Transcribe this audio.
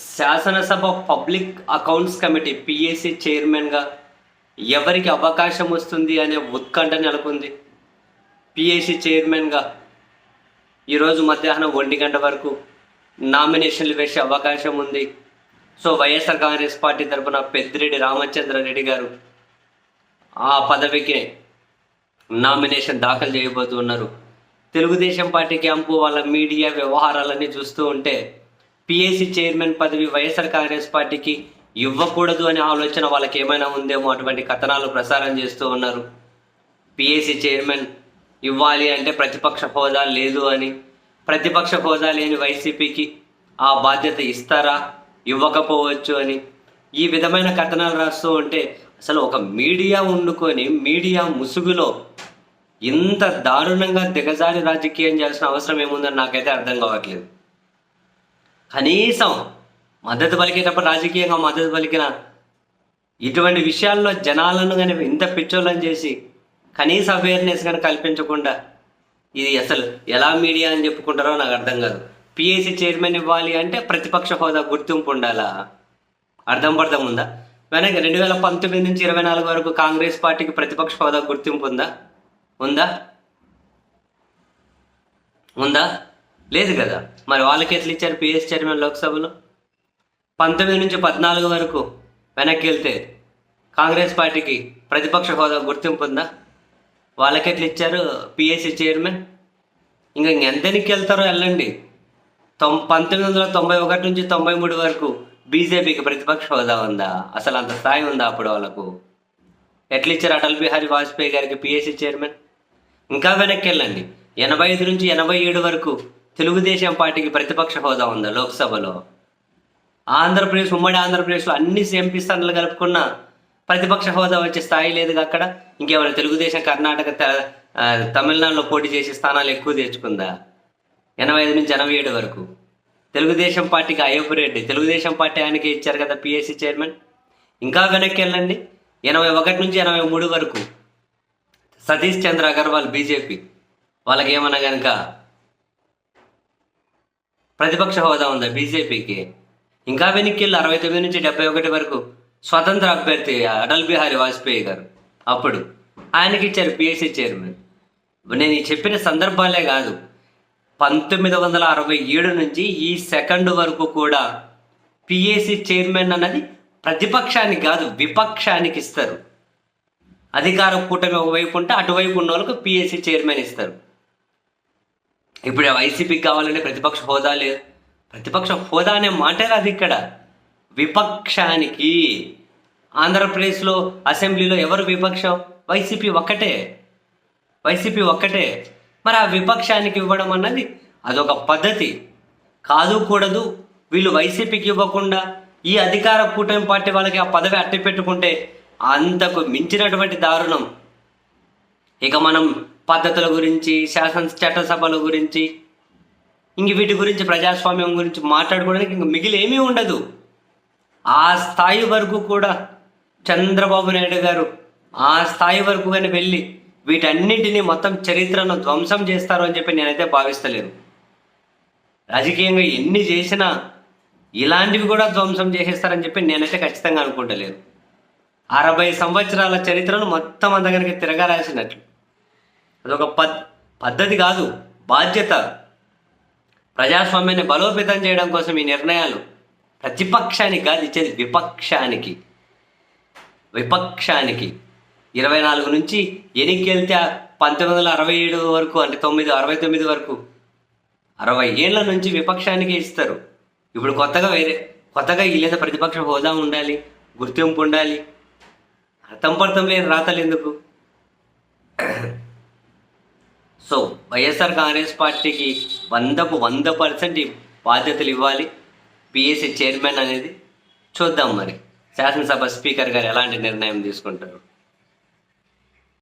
శాసనసభ public accounts committee PSC చైర్మన్గా ఎవరికి అవకాశం వస్తుంది అనే ఉత్కంఠ నెలకొంది. పిఎస్సి చైర్మన్గా ఈరోజు మధ్యాహ్నం ఒంటి గంట వరకు నామినేషన్లు వేసే అవకాశం ఉంది. సో వైఎస్ఆర్ కాంగ్రెస్ పార్టీ తరఫున పెద్దిరెడ్డి రామచంద్రారెడ్డి గారు ఆ పదవికి నామినేషన్ దాఖలు చేయబోతున్నారు. తెలుగుదేశం పార్టీ క్యాంపు వాళ్ళ మీడియా వ్యవహారాలన్నీ చూస్తూ ఉంటే పిఎస్సి చైర్మన్ పదవి వైఎస్ఆర్ కాంగ్రెస్ పార్టీకి ఇవ్వకూడదు అనే ఆలోచన వాళ్ళకి ఏమైనా ఉందేమో అటువంటి కథనాలు ప్రసారం చేస్తూ ఉన్నారు. పిఎస్సి చైర్మన్ ఇవ్వాలి అంటే ప్రతిపక్ష హోదా లేదు అని. ప్రతిపక్ష హోదా లేని వైసీపీకి ఆ బాధ్యత ఇస్తారా? ఇవ్వకపోవచ్చు అని. ఈ విధమైన కథనాలు రాస్తూ ఉంటే అసలు ఒక మీడియా వండుకొని మీడియా ముసుగులో ఇంత దారుణంగా దిగజారి రాజకీయం చేయాల్సిన అవసరం ఏముందని నాకైతే అర్థం కావట్లేదు. కనీసం మద్దతు పలికేటప్పుడు రాజకీయంగా మద్దతు పలికిన ఇటువంటి విషయాల్లో జనాలను కానీ ఇంత పిచ్చోళ్ళని చేసి కనీస అవేర్నెస్ కానీ కల్పించకుండా ఇది అసలు ఎలా మీడియా అని చెప్పుకుంటారో నాకు అర్థం కాదు. పిఎస్సి చైర్మన్ ఇవ్వాలి అంటే ప్రతిపక్ష హోదా గుర్తింపు ఉండాలా? అర్థం పడతాం ఉందా? వెనక రెండు వేల పంతొమ్మిది నుంచి ఇరవై నాలుగు వరకు కాంగ్రెస్ పార్టీకి ప్రతిపక్ష హోదా గుర్తింపు ఉందా? ఉందా? ఉందా? లేదు కదా. మరి వాళ్ళకి ఎట్లా ఇచ్చారు పిఎస్ చైర్మన్ లోక్సభలో? పంతొమ్మిది నుంచి పద్నాలుగు వరకు వెనక్కి వెళ్తే కాంగ్రెస్ పార్టీకి ప్రతిపక్ష హోదా గుర్తింపు ఉందా? వాళ్ళకి ఎట్లా ఇచ్చారు పిఎస్సి చైర్మన్? ఇంకా ఎంతనికి వెళ్తారో వెళ్ళండి. తొం పంతొమ్మిది వందల తొంభై ఒకటి నుంచి తొంభై మూడు వరకు బీజేపీకి ప్రతిపక్ష హోదా ఉందా? అసలు అంత స్థాయి ఉందా అప్పుడు వాళ్ళకు? ఎట్లా ఇచ్చారు అటల్ బిహారీ వాజ్పేయి గారికి పిఎస్సి చైర్మన్? ఇంకా వెనక్కి వెళ్ళండి. ఎనభై ఐదు నుంచి ఎనభై ఏడు వరకు తెలుగుదేశం పార్టీకి ప్రతిపక్ష హోదా ఉందా లోక్సభలో? ఆంధ్రప్రదేశ్ ఉమ్మడి ఆంధ్రప్రదేశ్లో అన్ని ఎంపీ స్థానాలు కలుపుకున్న ప్రతిపక్ష హోదా వచ్చే స్థాయి లేదు అక్కడ? ఇంకేమైనా తెలుగుదేశం కర్ణాటక తమిళనాడులో పోటీ చేసే స్థానాలు ఎక్కువ తెచ్చుకుందా? ఎనభై ఐదు నుంచి ఎనభై ఏడు వరకు. తెలుగుదేశం పార్టీకి అయ్యప్ప రెడ్డి తెలుగుదేశం పార్టీ ఆయనకి ఇచ్చారు కదా పిఎస్సి చైర్మన్? ఇంకా వెనక్కి వెళ్ళండి. ఎనభై ఒకటి నుంచి ఎనభై మూడు వరకు సతీష్ చంద్ర అగర్వాల్ బీజేపీ. వాళ్ళకి ఏమన్నా కనుక ప్రతిపక్ష హోదా ఉందా బీజేపీకి? ఇంకా వెనక్కి వెళ్ళి అరవై తొమ్మిది నుంచి డెబ్బై ఒకటి వరకు స్వతంత్ర అభ్యర్థి అటల్ బిహారీ వాజ్పేయి గారు. అప్పుడు ఆయనకి ఇచ్చారు పిఎస్సీ చైర్మన్. నేను ఈ చెప్పిన సందర్భాలే కాదు. పంతొమ్మిది వందల అరవై ఏడు నుంచి ఈ సెకండ్ వరకు కూడా పిఎస్సి చైర్మన్ అన్నది ప్రతిపక్షానికి కాదు విపక్షానికి ఇస్తారు. అధికార కూటమి ఒకవైపు ఉంటే అటువైపు ఉన్న వాళ్ళకు పిఎస్సి చైర్మన్ ఇస్తారు. ఇప్పుడు వైసీపీకి కావాలంటే ప్రతిపక్ష హోదా లేదు. ప్రతిపక్ష హోదా అనే మాట రాదు ఇక్కడ. విపక్షానికి ఆంధ్రప్రదేశ్లో అసెంబ్లీలో ఎవరు విపక్షం? వైసీపీ ఒక్కటే. వైసీపీ ఒక్కటే. మరి ఆ విపక్షానికి ఇవ్వడం అన్నది అదొక పద్ధతి. కాదు కూడదు వీళ్ళు వైసీపీకి ఇవ్వకుండా ఈ అధికార కూటమి పార్టీ వాళ్ళకి ఆ పదవి అట్టి పెట్టుకుంటే అంతకు మించినటువంటి దారుణం. ఇక మనం పద్ధతుల గురించి శాసన చట్టసభల గురించి ఇంక వీటి గురించి ప్రజాస్వామ్యం గురించి మాట్లాడుకోవడానికి ఇంక మిగిలేమీ ఉండదు. ఆ స్థాయి వరకు కూడా చంద్రబాబు నాయుడు గారు ఆ స్థాయి వరకు కానీ వెళ్ళి వీటన్నింటినీ మొత్తం చరిత్రను ధ్వంసం చేస్తారు అని చెప్పి నేనైతే భావిస్తలేను. రాజకీయంగా ఎన్ని చేసినా ఇలాంటివి కూడా ధ్వంసం చేసేస్తారని చెప్పి నేనైతే ఖచ్చితంగా అనుకుంటలేను. అరవై సంవత్సరాల చరిత్రను మొత్తం అందగనికి తిరగరాసినట్లు అదొక పద్ పద్ధతి కాదు బాధ్యత. ప్రజాస్వామ్యాన్ని బలోపేతం చేయడం కోసం ఈ నిర్ణయాలు ప్రతిపక్షానికి కాదు ఇచ్చేది విపక్షానికి. విపక్షానికి. ఇరవై నాలుగు నుంచి ఎన్నికెళ్తే పంతొమ్మిది వందల అరవై ఏడు వరకు అంటే తొమ్మిది అరవై తొమ్మిది వరకు. అరవై ఏళ్ళ నుంచి విపక్షానికి ఇస్తారు. ఇప్పుడు కొత్తగా వేరే కొత్తగా ఈ లేదా ప్రతిపక్ష హోదా ఉండాలి గుర్తింపు ఉండాలి. అర్థం పర్థం లేని రాతలు ఎందుకు? సో వైఎస్ఆర్ కాంగ్రెస్ పార్టీకి వందకు వంద పర్సెంట్ ఈ బాధ్యతలు ఇవ్వాలి. పిఎస్సి చైర్మన్ అనేది చూద్దాం మరి. శాసనసభ స్పీకర్ గారు ఎలాంటి నిర్ణయం తీసుకుంటారు?